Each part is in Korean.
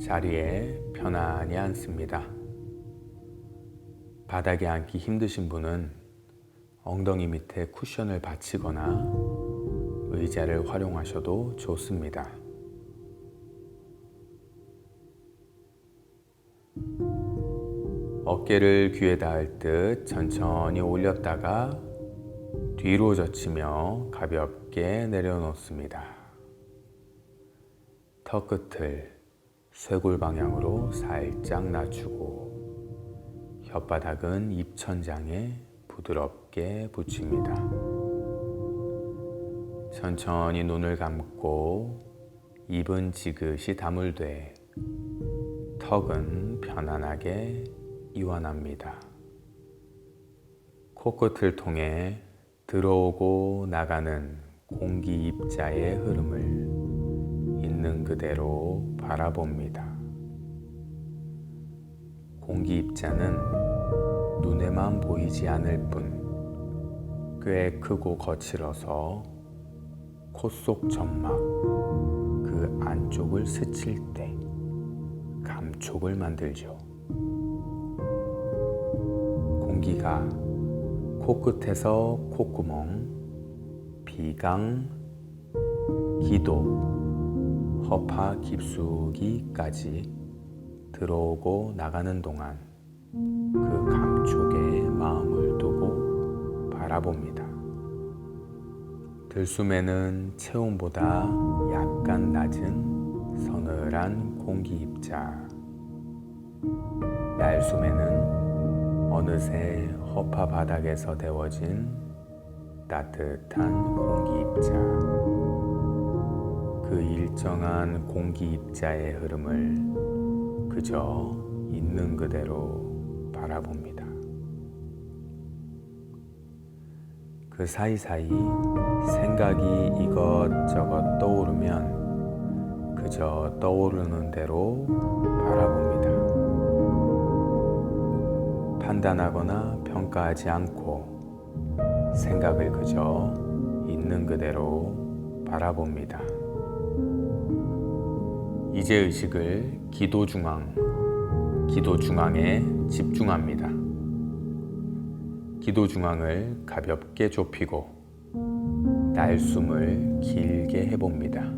자리에 편안히 앉습니다. 바닥에 앉기 힘드신 분은 엉덩이 밑에 쿠션을 받치거나 의자를 활용하셔도 좋습니다. 어깨를 귀에 닿을 듯 천천히 올렸다가 뒤로 젖히며 가볍게 내려놓습니다. 턱 끝을 쇄골 방향으로 살짝 낮추고 혓바닥은 입천장에 부드럽게 붙입니다. 천천히 눈을 감고 입은 지그시 다물되 턱은 편안하게 이완합니다. 코끝을 통해 들어오고 나가는 공기 입자의 흐름을 있는 그대로 바라봅니다. 공기 입자는 눈에만 보이지 않을 뿐 꽤 크고 거칠어서 코 속 점막 그 안쪽을 스칠 때 감촉을 만들죠. 공기가 코끝에서 콧구멍, 비강, 기도, 허파 깊숙이까지 들어오고 나가는 동안 그 감촉에 마음을 두고 바라봅니다. 들숨에는 체온보다 약간 낮은 서늘한 공기 입자, 날숨에는 어느새 허파 바닥에서 데워진 따뜻한 공기 입자. 그 일정한 공기 입자의 흐름을 그저 있는 그대로 바라봅니다. 그 사이사이 생각이 이것저것 떠오르면 그저 떠오르는 대로 바라봅니다. 판단하거나 평가하지 않고 생각을 그저 있는 그대로 바라봅니다. 이제 의식을 기도 중앙, 기도 중앙에 집중합니다. 기도 중앙을 가볍게 좁히고 날숨을 길게 해봅니다.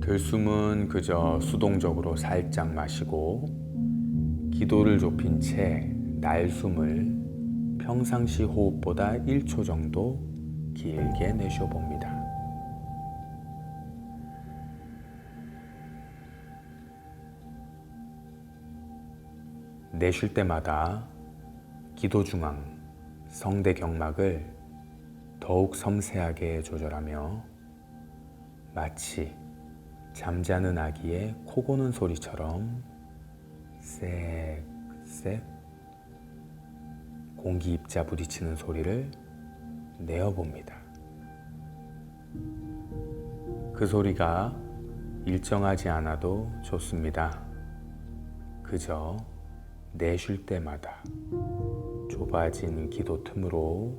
들숨은 그저 수동적으로 살짝 마시고 기도를 좁힌 채 날숨을 평상시 호흡보다 1초 정도 길게 내쉬어 봅니다. 내쉴 때마다 기도 중앙, 성대 경막을 더욱 섬세하게 조절하며 마치 잠자는 아기의 코 고는 소리처럼 쌕쌕 공기 입자 부딪히는 소리를 내어봅니다. 그 소리가 일정하지 않아도 좋습니다. 그저 내쉴 때마다 좁아진 기도 틈으로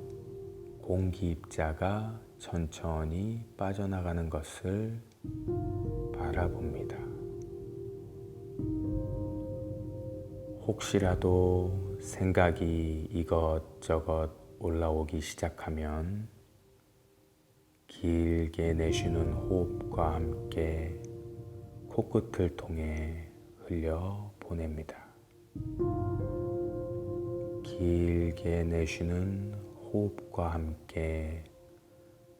공기 입자가 천천히 빠져나가는 것을 바라봅니다. 혹시라도 생각이 이것저것 올라오기 시작하면 길게 내쉬는 호흡과 함께 코끝을 통해 흘려 보냅니다. 길게 내쉬는 호흡과 함께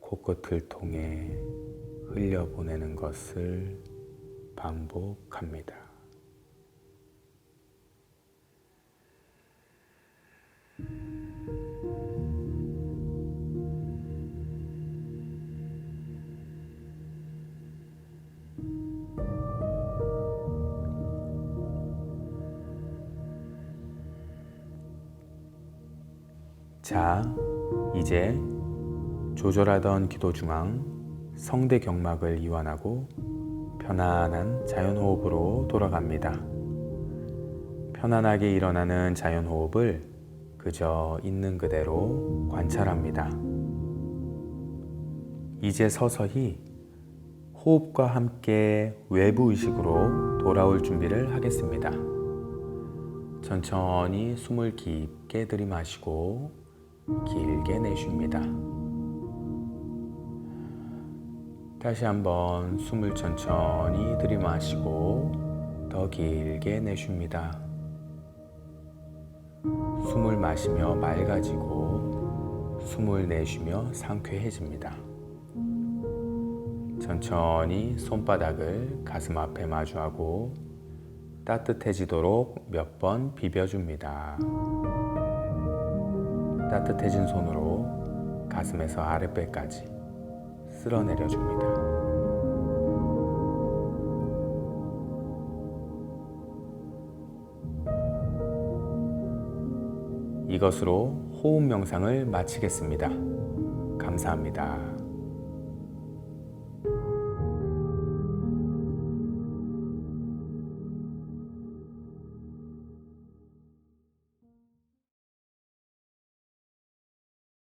코끝을 통해 흘려보내는 것을 반복합니다. 자, 이제 조절하던 기도 중앙 성대 경막을 이완하고 편안한 자연 호흡으로 돌아갑니다. 편안하게 일어나는 자연 호흡을 그저 있는 그대로 관찰합니다. 이제 서서히 호흡과 함께 외부 의식으로 돌아올 준비를 하겠습니다. 천천히 숨을 깊게 들이마시고 길게 내쉽니다. 다시 한번 숨을 천천히 들이마시고 더 길게 내쉽니다. 숨을 마시며 맑아지고 숨을 내쉬며 상쾌해집니다. 천천히 손바닥을 가슴 앞에 마주하고 따뜻해지도록 몇 번 비벼줍니다. 따뜻해진 손으로 가슴에서 아랫배까지 쓸어내려 줍니다. 이것으로 호흡 명상을 마치겠습니다. 감사합니다.